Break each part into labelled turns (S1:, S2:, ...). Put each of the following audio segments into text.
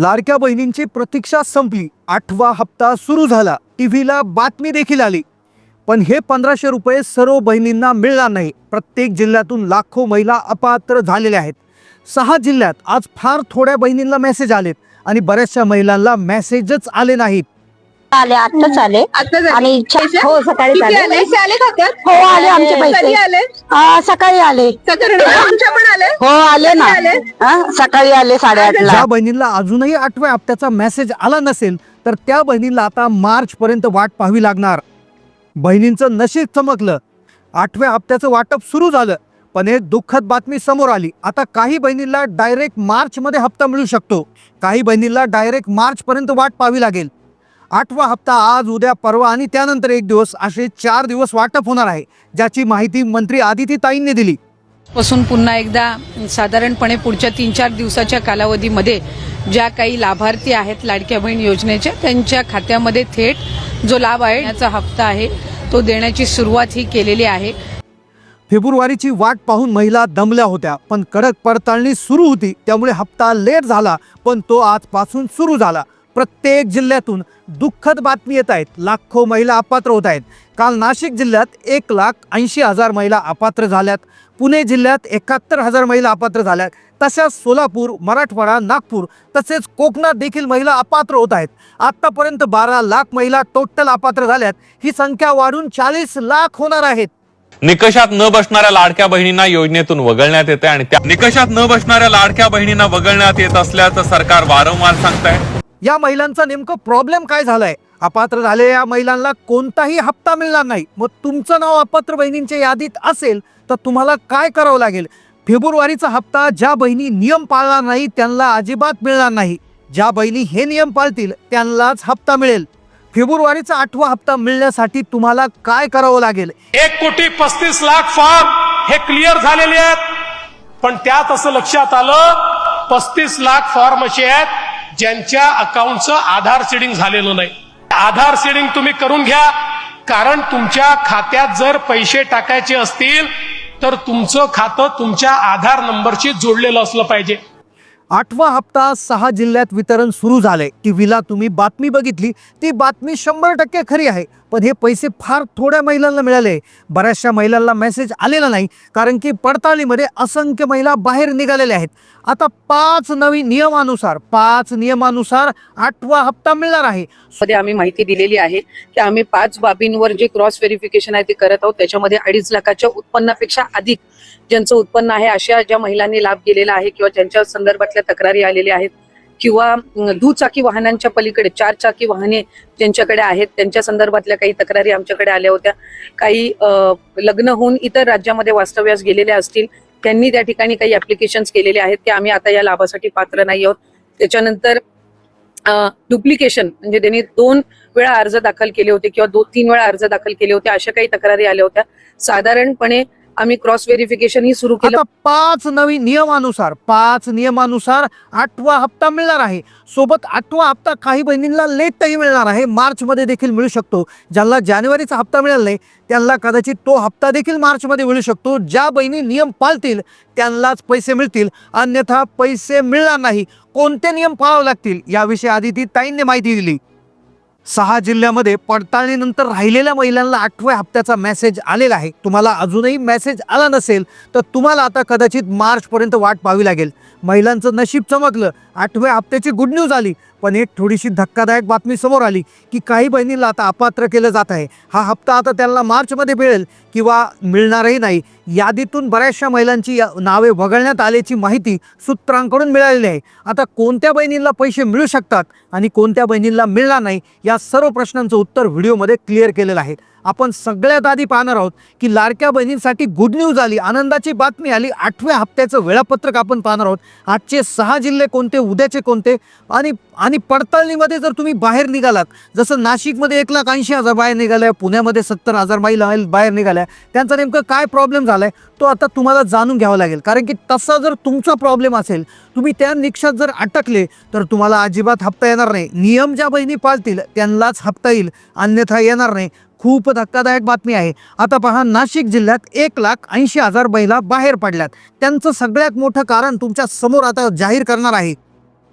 S1: लाडक्या बहिणींची प्रतीक्षा संपली. आठवा हप्ता सुरू झाला. टीव्हीला बातमी देखील आली. पण हे पंधराशे रुपये सर्व बहिणींना मिळणार नाही. प्रत्येक जिल्ह्यातून लाखो महिला अपात्र झालेल्या आहेत. सहा जिल्ह्यात आज फार थोड्या बहिणींना मेसेज आलेत. आणि बऱ्याचशा महिलांना मेसेजच आले नाहीत.
S2: आले आत्ताच आले. आणि इच्छा? हो सकाळी
S3: किती
S2: आले
S3: आले? पैसे आले खात्यात
S2: हो आले आमचे
S3: कधी
S2: पैसे आ, सकाळी आले.
S3: सकाळी आमच्या पण आले?
S2: हो आले ना.
S3: आले?
S2: हा, सकाळी आले साडेआठला.
S1: बहिणींना अजूनही आठव्या हप्त्याचा मेसेज आला नसेल तर त्या बहिणींना आता मार्च पर्यंत वाट पाहावी लागणार. बहिणींचं नशीब चमकलं. आठव्या हप्त्याचं वाटप सुरू झालं पण एक दुःखद बातमी समोर आली. आता काही बहिणींना डायरेक्ट मार्चमध्ये हप्ता मिळू शकतो. काही बहिणींना डायरेक्ट मार्च पर्यंत वाट पाहावी लागेल. आठवा हप्ता आज उद्या परवा आणि त्यानंतर एक दिवस असे चार दिवस वाटप होणार आहे ज्याची माहिती मंत्री आदिती ताईंनी दिली.
S4: पासून पुन्हा एकदा साधारणपणे पुढच्या तीन चार दिवसाच्या कालावधीमध्ये ज्या काही लाभार्थी आहेत लाडक्या बहीण योजनेच्या त्यांच्या खात्यामध्ये थेट जो लाभ आहे याचा हप्ता आहे तो देण्याची सुरुवात ही केलेली आहे.
S1: फेब्रुवारीची वाट पाहून महिला दमल्या होत्या पण कडक पडताळणी सुरू होती त्यामुळे हप्ता लेट झाला पण तो आजपासून सुरू झाला. प्रत्येक जिल्ह्यातून दुःखद बातमी येत आहेत. लाखो महिला अपात्र होत आहेत. काल नाशिक जिल्ह्यात एक लाख ऐंशी हजार महिला अपात्र झाल्यात. पुणे जिल्ह्यात एकाहत्तर हजार महिला अपात्र झाल्यात. तशाच सोलापूर मराठवाडा नागपूर तसेच कोकणात देखील महिला अपात्र होत आहेत. आत्तापर्यंत बारा लाख महिला टोटल अपात्र झाल्यात. ही संख्या वाढून चाळीस लाख होणार आहेत.
S5: निकषात न बसणाऱ्या लाडक्या बहिणींना योजनेतून वगळण्यात येते आणि त्या निकषात न बसणाऱ्या लाडक्या बहिणींना वगळण्यात येत असल्याचं सरकार वारंवार सांगत आहे
S1: या महिलांचा नेमकं प्रॉब्लेम काय झालाय? अपात्र झालेल्या या महिलांना कोणताही हप्ता मिळणार नाही. मग तुमचं नाव अपात्र बहिणींच्या यादीत असेल तर तुम्हाला काय करावं लागेल? फेब्रुवारीचा हप्ता ज्या बहिणी नियम पाळणार नाही त्यांना अजिबात मिळणार नाही. ज्या बहिणी हे नियम पाळतील त्यांनाच हप्ता मिळेल. फेब्रुवारीचा आठवा हप्ता मिळण्यासाठी तुम्हाला काय करावं लागेल?
S6: एक कोटी पस्तीस लाख फॉर्म हे क्लिअर झालेले आहेत. पण त्यात असं लक्षात आलं पस्तीस लाख फॉर्म असे आहेत ज्यांच्या अकाउंटचं आधार सीडिंग झालेलं नाही. आधार सीडिंग तुम्ही करून घ्या. कारण तुमच्या खात्यात जर पैसे टाकायचे असतील तर तुमचं खातं तुमच्या आधार नंबरशी जोडलेलं असलं पाहिजे.
S1: आठवा हप्ता सहा जिल्ह्यात वितरण सुरू झालंय. टीव्हीला तुम्ही बातमी बघितली. ती बातमी शंभर टक्के खरी आहे. पण हे पैसे फार थोड्या महिलांना मिळाले. बऱ्याचशा महिलांना मेसेज आलेला नाही कारण की पडताळणीमध्ये असंख्य महिला बाहेर निघालेल्या आहेत. आता पाच नवीन नियमानुसार पाच नियमानुसार आठवा हप्ता मिळणार आहे.
S4: मध्ये आम्ही माहिती दिलेली आहे की आम्ही पाच बाबींवर जे क्रॉस व्हेरिफिकेशन आहे ते करत आहोत. त्याच्यामध्ये अडीच लाखाच्या उत्पन्नापेक्षा अधिक ज्यांचं उत्पन्न आहे अशा ज्या महिलांनी लाभ दिलेला आहे किंवा ज्यांच्या संदर्भातल्या तक्रारी आलेल्या आहेत किंवा दुचाकी वाहनांच्या पलीकडे चार चाकी वाहने ज्यांच्याकडे आहेत त्यांच्या संदर्भातल्या काही तक्रारी आमच्याकडे आल्या होत्या. काही लग्न होऊन इतर राज्यामध्ये वास्तव्यास गेलेल्या असतील त्यांनी त्या ठिकाणी काही ऍप्लिकेशन केलेले आहेत की आम्ही आता या लाभासाठी पात्र नाही आहोत. त्याच्यानंतर डुप्लिकेशन म्हणजे त्यांनी दोन वेळा अर्ज दाखल केले होते किंवा दोन तीन वेळा अर्ज दाखल केले होते अशा काही तक्रारी आल्या होत्या. साधारणपणे आम्ही क्रॉस व्हेरिफिकेशन ही सुरू केलं.
S1: आता पाच नवीन नियमानुसार पाच नियमानुसार आठवा हप्ता मिळणार आहे. सोबत आठवा हप्ता काही बहिणींना लेटही मिळणार आहे. मार्चमध्ये देखील मिळू शकतो. ज्यांना जानेवारीचा हप्ता मिळाला नाही त्यांना कदाचित तो हप्ता देखील मार्चमध्ये मिळू शकतो. ज्या बहिणी नियम पाळतील त्यांनाच पैसे मिळतील. अन्यथा पैसे मिळणार नाही. कोणते नियम पाळावे लागतील? याविषयी आदिती ताईंनी माहिती दिली. सहा जिल्ह्यामध्ये पडताळणीनंतर राहिलेल्या महिलांना आठव्या हप्त्याचा मेसेज आलेला आहे. तुम्हाला अजूनही मेसेज आला नसेल तर तुम्हाला आता कदाचित मार्चपर्यंत वाट पाहावी लागेल. महिलांचं नशीब चमकलं. आठव्या हप्त्याची गुड न्यूज आली. पण एक थोडीशी धक्कादायक बातमी समोर आली की काही बहिणीला आता अपात्र केलं जात आहे. हा हप्ता आता त्यांना मार्चमध्ये मिळेल किंवा मिळणारही नाही. यादीतून बऱ्याचशा महिलांची या- नावे वगळण्यात आल्याची माहिती सूत्रांकडून मिळालेली आहे. आता कोणत्या बहिणींना पैसे मिळू शकतात आणि कोणत्या बहिणींना मिळणार नाही या सर्व प्रश्नांचं उत्तर व्हिडिओमध्ये क्लिअर केलेलं आहे. आपण सगळ्यात आधी पाहणार आहोत की लाडक्या बहिणींसाठी गुड न्यूज आली आनंदाची बातमी आली. आठव्या हप्त्याचं वेळापत्रक आपण पाहणार आहोत. आजचे सहा जिल्हे कोणते उद्याचे कोणते? आणि आणि पडताळणीमध्ये जर तुम्ही बाहेर निघालात जसं नाशिकमध्ये एक लाख ऐंशी हजार बाहेर निघाल्या पुण्यामध्ये सत्तर हजार महिला बाहेर निघाल्या त्यांचा नेमकं काय प्रॉब्लेम झाला आहे तो आता तुम्हाला जाणून घ्यावा लागेल. कारण की तसा जर तुमचा प्रॉब्लेम असेल तुम्ही त्या निकषात जर अटकले तर तुम्हाला अजिबात हप्ता येणार नाही. नियम ज्या बहिणी पाळतील त्यांनाच हप्ता येईल. अन्यथा येणार नाही. खूप धक्कादायक बातमी आहे. आता पहा नाशिक जिल्ह्यात एक लाख ऐंशी हजार महिला बाहेर पडल्यात. त्यांचं सगळ्यात मोठं कारण तुमच्यासमोर आता जाहीर करणार आहे.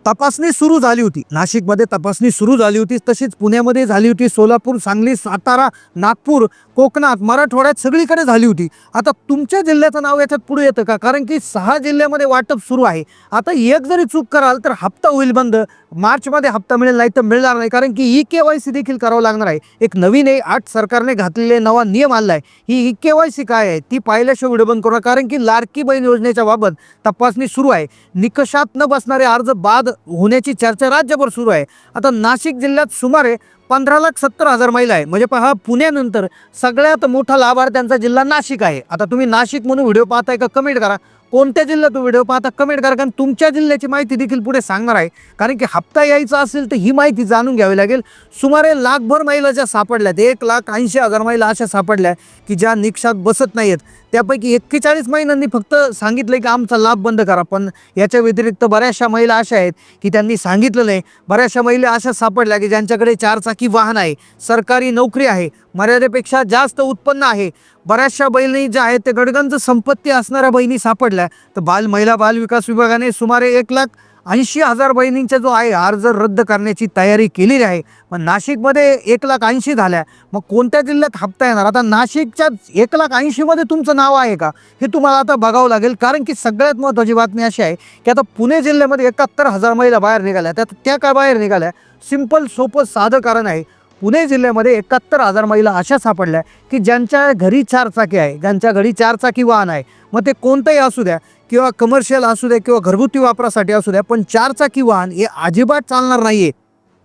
S1: तपासणी सुरू झाली होती. नाशिकमध्ये तपासणी सुरू झाली होती. तशीच पुण्यामध्ये झाली होती. सोलापूर सांगली सातारा नागपूर कोकणात मराठवाड्यात सगळीकडे झाली होती. आता तुमच्या जिल्ह्याचं नाव याच्यात पुढे येतं का? कारण की सहा जिल्ह्यामध्ये वाटप सुरू आहे. आता एक जरी चूक कराल तर हप्ता होईल बंद. मार्चमध्ये हप्ता मिळेल नाही तर मिळणार नाही. कारण की ई के वाय सी देखील करावं लागणार आहे. एक नवीन आहे आठ सरकारने घातलेले नवा नियम आणला आहे ही ई के वाय सी काय आहे? ती पाहिल्याशिवाय व्हिडिओ बंद करू कारण की लाडकी बहीण योजनेच्या बाबत तपासणी सुरू आहे. निकषात न बसणारे अर्ज बाद होण्याची चर्चा राज्यभर सुरू आहे. आता नाशिक जिल्ह्यात सुमारे पंधरा लाख सत्तर हजार महिला आहे. म्हणजे पहा पुण्यानंतर सगळ्यात मोठा लाभार्थ्यांचा जिल्हा नाशिक आहे. आता तुम्ही नाशिक म्हणून व्हिडिओ पाहताय का कमेंट करा. कोणत्या जिल्ह्यात व्हिडिओ पाहता कमेंट करा. कारण तुमच्या जिल्ह्याची माहिती देखील पुढे सांगणार आहे. कारण की हप्ता यायचा असेल तर ही माहिती जाणून घ्यावी लागेल. सुमारे लाखभर महिला ज्या सापडल्यात एक लाख ऐंशी हजार महिला अशा सापडल्या की ज्या निकषात बसत नाही आहेत त्यापैकी एक्केचाळीस महिलांनी फक्त सांगितलं की आमचा लाभ बंद करा पण याच्या व्यतिरिक्त बऱ्याचशा महिला अशा आहेत की त्यांनी सांगितलं नाही बऱ्याचशा महिला अशा सापडल्या की ज्यांच्याकडे चारचाकी वाहन आहे सरकारी नोकरी आहे मर्यादेपेक्षा जास्त उत्पन्न आहे. बऱ्याचशा बहिणी ज्या आहेत ते गडगंज संपत्ती असणाऱ्या बहिणी सापडल्या. तर बाल महिला बाल विकास विभागाने सुमारे एक लाख ऐंशी हजार बहिणींचा जो आहे अर्ज रद्द करण्याची तयारी केलेली आहे मग नाशिकमध्ये एक लाख ऐंशी झाल्या. मग कोणत्या जिल्ह्यात हप्ता येणार? आता नाशिकच्या एक लाख ऐंशीमध्ये तुमचं नाव आहे का? हे तुम्हाला आता बघावं लागेल कारण की सगळ्यात महत्त्वाची बातमी अशी आहे की आता पुणे जिल्ह्यामध्ये एकाहत्तर हजार महिला बाहेर निघाल्या. त्यात त्या काय बाहेर निघाल्या? सिंपल सोपं साधं कारण आहे. पुणे जिल्ह्यामध्ये एकाहत्तर हजार महिला अशा सापडल्या की ज्यांच्या घरी चारचाकी आहे ज्यांच्या घरी चारचाकी वाहन आहे. मग ते कोणतंही असू द्या किंवा कमर्शियल असू द्या किंवा घरगुती वापरासाठी असू द्या पण चारचाकी वाहन हे अजिबात चालणार नाही आहे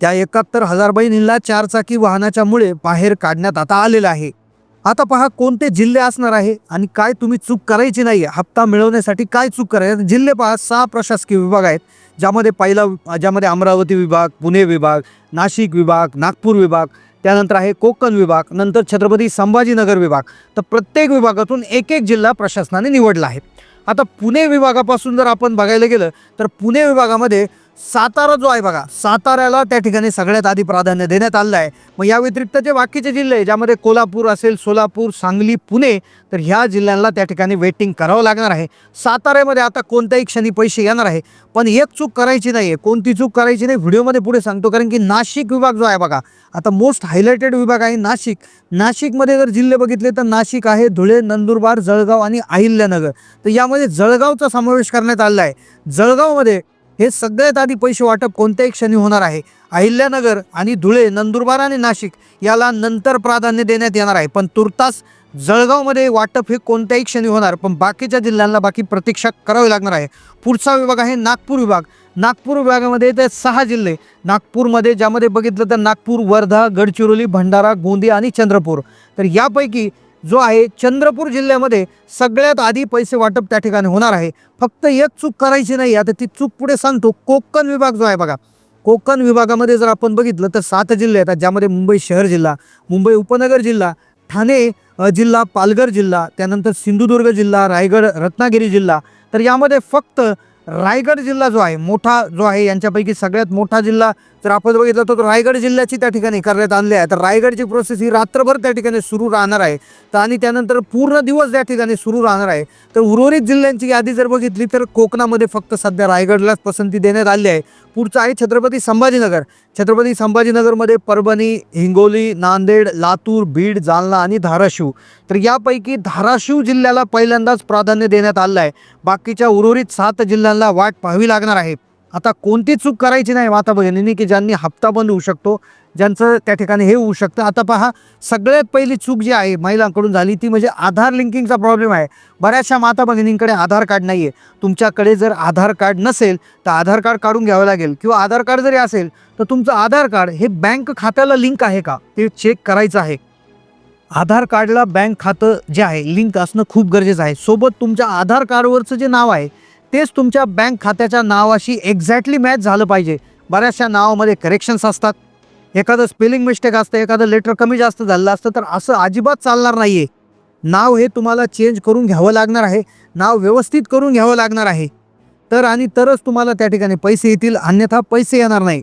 S1: त्या एकाहत्तर हजार बहिणींना चारचाकी वाहनाच्यामुळे बाहेर काढण्यात आता आलेलं आहे. आता पहा कोणते जिल्हे असणार आहे आणि काय तुम्ही चूक करायची नाही आहे हप्ता मिळवण्यासाठी काय चूक करायची? जिल्हे पहा सहा प्रशासकीय विभाग आहेत ज्यामध्ये पहिला ज्यामध्ये अमरावती विभाग पुणे विभाग नाशिक विभाग नागपूर विभाग त्यानंतर आहे कोकण विभाग नंतर छत्रपती संभाजीनगर विभाग. तर प्रत्येक विभागातून एक एक जिल्हा प्रशासनाने निवडला आहे. आता पुणे विभागापासून जर आपण बघायला गेलं तर पुणे विभागामध्ये सातारा जो आहे बघा साताऱ्याला त्या ठिकाणी सगळ्यात आधी प्राधान्य देण्यात आलं आहे. मग या व्यतिरिक्त जे बाकीचे जिल्हे आहे, ज्यामध्ये कोल्हापूर असेल सोलापूर सांगली पुणे तर ह्या जिल्ह्यांना त्या ठिकाणी वेटिंग करावं लागणार आहे. साताऱ्यामध्ये आता कोणत्याही क्षणी पैसे येणार आहे. पण एक चूक करायची नाही आहे कोणती चूक करायची नाही व्हिडिओमध्ये पुढे सांगतो. कारण की नाशिक विभाग जो आहे बघा आता मोस्ट हायलाइटेड विभाग आहे नाशिक. नाशिकमध्ये जर जिल्हे बघितले तर नाशिक आहे धुळे नंदुरबार जळगाव आणि अहिल्यानगर. तर यामध्ये जळगावचा समावेश करण्यात आलेला आहे. जळगावमध्ये हे सगळ्यात आधी पैसे वाटप कोणत्याही क्षणी होणार आहे. अहिल्यानगर आणि धुळे नंदुरबार आणि नाशिक याला नंतर प्राधान्य देण्यात येणार आहे. पण तुर्तास जळगावमध्ये वाटप हे कोणत्याही क्षणी होणार पण बाकीच्या जिल्ह्यांना बाकी प्रतीक्षा करावी लागणार आहे. पुढचा विभाग आहे नागपूर विभाग. नागपूर विभागामध्ये ते सहा जिल्हे. नागपूरमध्ये ज्यामध्ये बघितलं तर नागपूर वर्धा गडचिरोली भंडारा गोंदिया आणि चंद्रपूर. तर यापैकी जो आहे चंद्रपूर जिल्ह्यामध्ये सगळ्यात आधी पैसे वाटप त्या ठिकाणी होणार आहे. फक्त एक चूक करायची नाही आता ती चूक पुढे सांगतो. कोकण विभाग जो आहे बघा कोकण विभागामध्ये जर आपण बघितलं तर सात जिल्हे आहेत. ज्यामध्ये मुंबई शहर जिल्हा मुंबई उपनगर जिल्हा ठाणे जिल्हा पालघर जिल्हा त्यानंतर सिंधुदुर्ग जिल्हा रायगड रत्नागिरी जिल्हा. तर यामध्ये फक्त रायगड जिल्हा जो आहे मोठा जो आहे यांच्यापैकी सगळ्यात मोठा जिल्हा जर आपण बघितलं तर रायगड जिल्ह्याची त्या ठिकाणी करण्यात आणली आहे. तर रायगडची प्रोसेस ही रात्रभर त्या ठिकाणी सुरू राहणार आहे. तर आणि त्यानंतर पूर्ण दिवस त्या ठिकाणी सुरू राहणार आहे. तर उर्वरित जिल्ह्यांची यादी जर बघितली तर कोकणामध्ये फक्त सध्या रायगडलाच पसंती देण्यात आली आहे. पुढचं आहे छत्रपती संभाजीनगर. छत्रपती संभाजीनगरमध्ये परभणी हिंगोली नांदेड लातूर बीड जालना आणि धाराशिव. तर यापैकी धाराशिव जिल्ह्याला पहिल्यांदाच प्राधान्य देण्यात आलं आहे. बाकीच्या उर्वरित सात जिल्ह्यांना वाट पाहावी लागणार आहे. आता कोणती चूक करायची नाही माता भगिनींनी की ज्यांनी हप्ता बंद होऊ शकतो ज्यांचं त्या ठिकाणी हे होऊ शकतं. आता पहा सगळ्यात पहिली चूक जी आहे महिलांकडून झाली ती म्हणजे आधार लिंकिंगचा प्रॉब्लेम आहे. बऱ्याचशा माता भगिनींकडे आधार कार्ड नाही आहे तुमच्याकडे जर आधार कार्ड नसेल तर आधार कार्ड काढून घ्यावं लागेल. किंवा आधार कार्ड जरी असेल तर तुमचं आधार कार्ड हे बँक खात्याला लिंक आहे का? ते चेक करायचं आहे. आधार कार्डला बँक खातं जे आहे लिंक असणं खूप गरजेचं आहे. सोबत तुमच्या आधार कार्डवरचं जे नाव आहे तेच तुमच्या बँक खात्याच्या नावाशी एक्झॅक्टली मॅच झालं पाहिजे. बऱ्याचशा नावामध्ये करेक्शन्स असतात. एखादं स्पेलिंग मिस्टेक असतं एखादं लेटर कमी जास्त झालेलं असतं तर असं अजिबात चालणार नाही आहे नाव हे तुम्हाला चेंज करून घ्यावं लागणार आहे. नाव व्यवस्थित करून घ्यावं लागणार आहे. तर आणि तरच तुम्हाला त्या ठिकाणी पैसे येतील अन्यथा पैसे येणार नाही.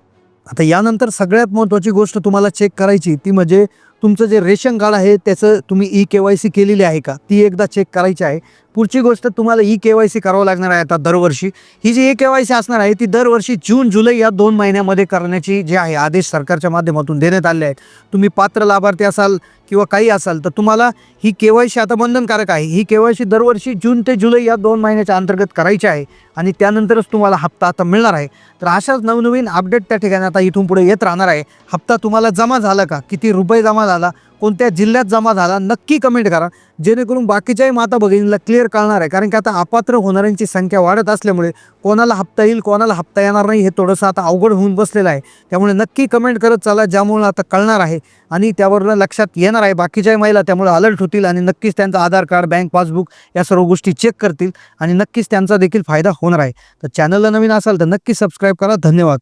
S1: आता यानंतर सगळ्यात महत्त्वाची गोष्ट तुम्हाला चेक करायची ती म्हणजे तुमचं जे रेशन कार्ड आहे त्याचं तुम्ही ई के वाय सी केलेली आहे का? ती एकदा चेक करायची आहे. पुढची गोष्ट तुम्हाला ई के वाय सी करावं लागणार आहे आता दरवर्षी. ही जी ई के वाय सी असणार आहे ती दरवर्षी जून जुलै या दोन महिन्यामध्ये करण्याची जे आहे आदेश सरकारच्या माध्यमातून देण्यात आले आहेत. तुम्ही पात्र लाभार्थी असाल किंवा काही असाल तर तुम्हाला ही के वाय सी आता बंधनकारक आहे. ही के वाय सी दरवर्षी जून ते जुलै या दोन महिन्याच्या अंतर्गत करायची आहे आणि त्यानंतरच तुम्हाला हप्ता आता मिळणार आहे. तर अशाच नवनवीन अपडेट त्या ठिकाणी आता इथून पुढे येत राहणार आहे. हप्ता तुम्हाला जमा झाला का? किती रुपये जमा झाला कोणत्या जिल्ह्यात जमा झाला नक्की कमेंट करा. जेणेकरून बाकीच्याही माता भगिनीला क्लिअर कळणार आहे. कारण की आता अपात्र होणाऱ्यांची संख्या वाढत असल्यामुळे कोणाला हप्ता येईल कोणाला हप्ता येणार नाही हे थोडंसं आता अवघड होऊन बसलेलं आहे. त्यामुळे नक्की कमेंट करत चला ज्यामुळे आता कळणार आहे. आणि त्यावरनं लक्षात येणार आहे बाकीच्याही महिला त्यामुळे अलर्ट होतील आणि नक्कीच त्यांचं आधार कार्ड बँक पासबुक या सर्व गोष्टी चेक करतील आणि नक्कीच त्यांचा देखील फायदा होणार आहे. तर चॅनलला नवीन असाल तर नक्की सबस्क्राईब करा. धन्यवाद.